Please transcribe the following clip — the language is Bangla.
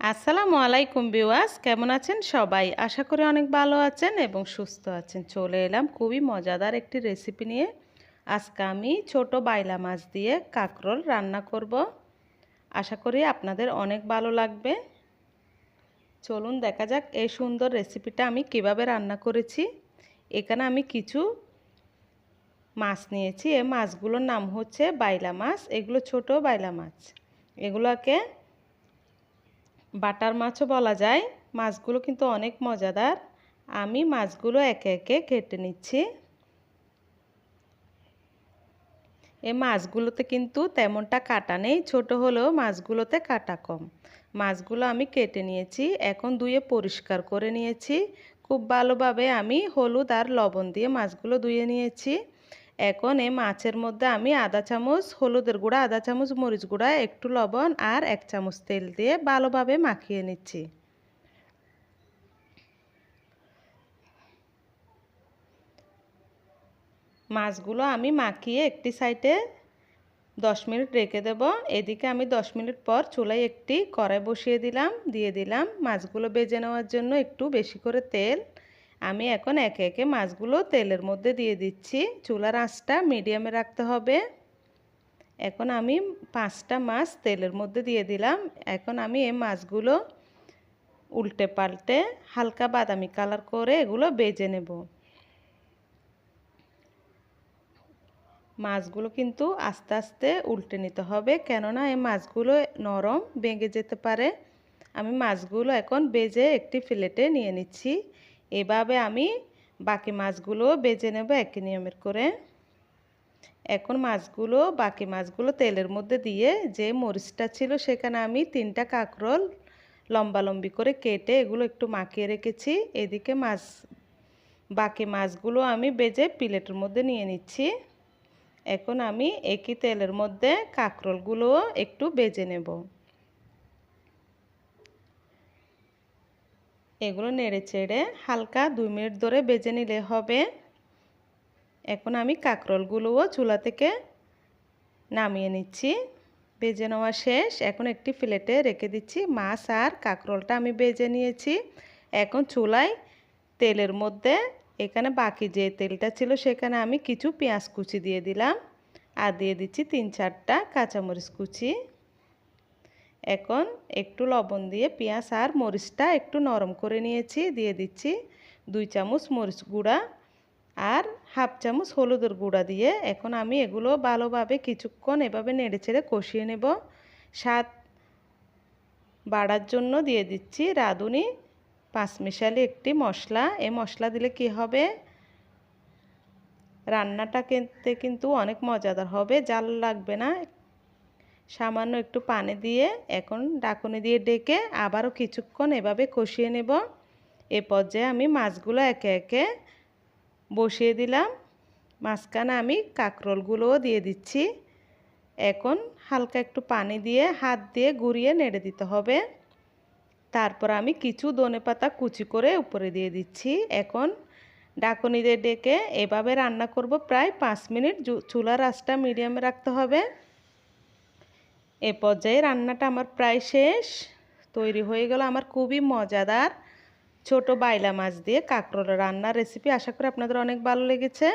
আসসালামু আলাইকুম বিওয়াস কেমন আছেন সবাই? আশা করি অনেক ভালো আছেন এবং সুস্থ আছেন। চলে এলাম খুবই মজাদার একটি রেসিপি নিয়ে। আজকে আমি ছোট বাইলা মাছ দিয়ে কাঁকরোল রান্না করব। আশা করি আপনাদের অনেক ভালো লাগবে। চলুন দেখা যাক এই সুন্দর রেসিপিটা আমি কীভাবে রান্না করেছি। এখানে আমি কিছু মাছ নিয়েছি। এই মাছগুলোর নাম হচ্ছে বাইলা মাছ। এগুলো ছোট বাইলা মাছ। এগুলোকে বাটার মাছও বলা যায়। মাছগুলো কিন্তু অনেক মজাদার। আমি মাছগুলো একে একে কেটে নিচ্ছি। এই মাছগুলোতে কিন্তু তেমনটা কাটা নেই। ছোট হলেও মাছগুলোতে কাটা কম। মাছগুলো আমি কেটে নিয়েছি। এখন ধুয়ে পরিষ্কার করে নিয়েছি। খুব ভালোভাবে আমি হলুদ আর লবণ দিয়ে মাছগুলো ধুয়ে নিয়েছি। এখন এই মাছের মধ্যে আমি আধা চামচ, হলুদের গুঁড়া আধা চামচ, মরিচ গুঁড়া, একটু লবণ আর এক চামচ তেল দিয়ে ভালোভাবে মাখিয়ে নিচ্ছি। মাছগুলো আমি মাখিয়ে একটি সাইডে দশ মিনিট রেখে দেব। এদিকে আমি দশ মিনিট পর চুলায় একটি কড়াই বসিয়ে দিলাম, দিয়ে দিলাম। মাছগুলো বেজে নেওয়ার জন্য একটু বেশি করে তেল আমি এখন একে একে মাছগুলো তেলের মধ্যে দিয়ে দিচ্ছি। চুলার আঁচটা মিডিয়ামে রাখতে হবে। এখন আমি পাঁচটা মাছ তেলের মধ্যে দিয়ে দিলাম। এখন আমি এই মাছগুলো উল্টে পাল্টে হালকা বাদামি কালার করে এগুলো বেজে নেব। মাছগুলো কিন্তু আস্তে আস্তে উল্টে নিতে হবে, কেননা এই মাছগুলো নরম ভেঙে যেতে পারে। আমি মাছগুলো এখন বেজে একটি প্লেটে নিয়ে নিচ্ছি। এভাবে আমি বাকি মাছগুলো বেজে নেব একই নিয়মের করে। এখন মাছগুলো, বাকি মাছগুলো তেলের মধ্যে দিয়ে যে মরিচটা ছিল সেখানে আমি তিনটা কাঁকরোল লম্বা লম্বি করে কেটে এগুলো একটু মাখিয়ে রেখেছি। এদিকে মাছ, বাকি মাছগুলো আমি বেজে প্লেটের মধ্যে নিয়ে নিচ্ছি। এখন আমি একই তেলের মধ্যে কাঁকরোলগুলোও একটু বেজে নেব। এগুলো নেড়ে চেড়ে হালকা দুই মিনিট ধরে বেজে নিলে হবে। এখন আমি কাঁকরোলগুলোও চুলা থেকে নামিয়ে নিচ্ছি। বেজে নেওয়া শেষ। এখন একটি প্লেটে রেখে দিচ্ছি মাছ আর কাঁকরোলটা আমি বেজে নিয়েছি। এখন চুলায় তেলের মধ্যে এখানে বাকি যে তেলটা ছিল সেখানে আমি কিছু পেঁয়াজ কুচি দিয়ে দিলাম। আর দিয়ে দিচ্ছি তিন চারটা কাঁচামরিচ কুচি। এখন একটু লবণ দিয়ে পেঁয়াজ আর মরিচটা একটু নরম করে নিয়েছি, দিয়ে দিচ্ছি দুই চামচ মরিচ গুঁড়া আর হাফ চামচ হলুদের গুঁড়া দিয়ে এখন আমি এগুলো ভালোভাবে কিছুক্ষণ এভাবে নেড়ে ছেড়ে কষিয়ে নেব। স্বাদ বাড়ার জন্য দিয়ে দিচ্ছি রাঁধুনি পাঁচমিশালি একটি মশলা। এই মশলা দিলে কি হবে? রান্নাটা কিন্তু অনেক মজাদার হবে, জাল লাগবে না সামান্য একটু পানি দিয়ে এখন ডাকনি দিয়ে ডেকে আবারও কিছুক্ষণ এভাবে কষিয়ে নেব। এ পর্যায়ে আমি মাছগুলো একে একে বসিয়ে দিলাম। মাঝখানে আমি কাঁকরোলগুলোও দিয়ে দিচ্ছি। এখন হালকা একটু পানি দিয়ে হাত দিয়ে গুঁড়িয়ে নেড়ে দিতে হবে। তারপর আমি কিছু ধনে পাতা কুচি করে উপরে দিয়ে দিচ্ছি। এখন ডাকনি দিয়ে ডেকে এভাবে রান্না করব প্রায় পাঁচ মিনিট। চুলার আঁচটা মিডিয়ামে রাখতে হবে। এ পর্যায়ে রান্নাটা আমার প্রায় শেষ। তৈরি হয়ে গেল আমার খুবই মজাদার ছোট বাইলা মাছ দিয়ে কাঁকরোল রান্নার রেসিপি আশা করি আপনাদের অনেক ভালো লেগেছে।